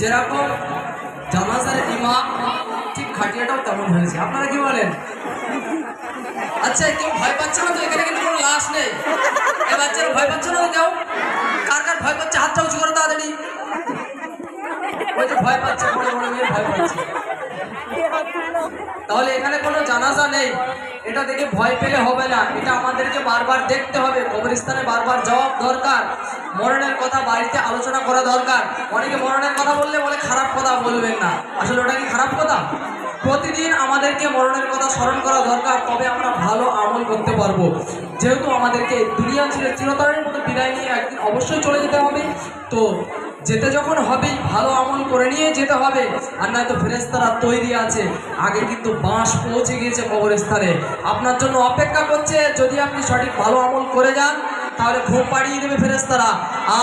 যেরকম জামাজার ইমাম, ঠিক খাটিয়াটাও তেমন হয়েছে। আপনারা কি বলেন? আচ্ছা কেউ ভয় পাচ্ছে না তো? এখানে কিন্তু কোনো লাশ নেই। এ বাচ্চারা ভয় পাচ্ছে না কেউ? কার কার ভয় পাচ্ছে? হাতটা উঁচু করো তাড়াতাড়ি। ওই তো ভয় পাচ্ছে বড় বড় মেয়ে ভয় পাচ্ছে। তাহলে এখানে কোনো জানাজা নেই। এটা দেখে ভয় পেলে হবে না। এটা আমাদেরকে বারবার দেখতে হবে। কবরস্থানে বারবার জবাব দরকার। মরণের কথা বাড়িতে আলোচনা করা দরকার। অনেকে মরণের কথা বললে বলে, খারাপ কথা বলবেন না। আসলে ওটা কি খারাপ কথা? প্রতিদিন আমাদেরকে মরণের কথা স্মরণ করা দরকার, তবে আমরা ভালো আমল করতে পারব। যেহেতু আমাদেরকে দুনিয়া ছেড়ে চিরতরের মতো বিদায় নিয়ে একদিন অবশ্যই চলে যেতে হবে, তো যেতে যখন হবেই, ভালো আমল করে নিয়ে যেতে হবে। আর নয়তো ফেরেস্তারা তৈরি আছে। আগে কিন্তু বাঁশ পৌঁছে গিয়েছে কবরস্থানে। আপনার জন্য অপেক্ষা করছে, যদি আপনি সঠিক ভালো আমল করে যান তাহলে ঘুম পাড়িয়ে দেবে ফেরেস্তারা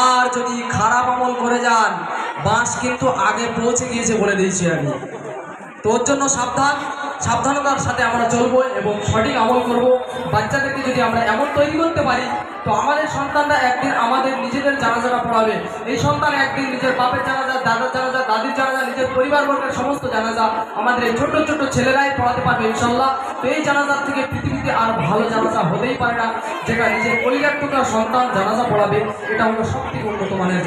আর যদি খারাপ আমল করে যান, বাঁশ কিন্তু আগে পৌঁছে গিয়েছে বলে দিয়েছি আমি। তোর জন্য সাবধান, সাবধানতার সাথে আমরা চলবো এবং সঠিক আমল করব। বাচ্চাদেরকে যদি আমরা এমন তৈরি করতে পারি, তো আমাদের সন্তানরা একদিন আমাদের নিজেদের জানাজানা পড়াবে। এই সন্তান একদিন নিজের বাপের জানাজা, দাদার জানাজা, দাদির জানাজা, নিজের পরিবারবর্গের সমস্ত জানাজা আমাদের এই ছোট ছোট ছেলেরাই পড়াতে পারবে ইনশাল্লাহ। তো এই জানাজার থেকে পৃথিবীতে আর ভালো জানাজা হতেই পারে না, যেটা নিজের পরিবার সন্তান জানাজা পড়াবে, এটা হলো সবথেকে উন্নত মানের।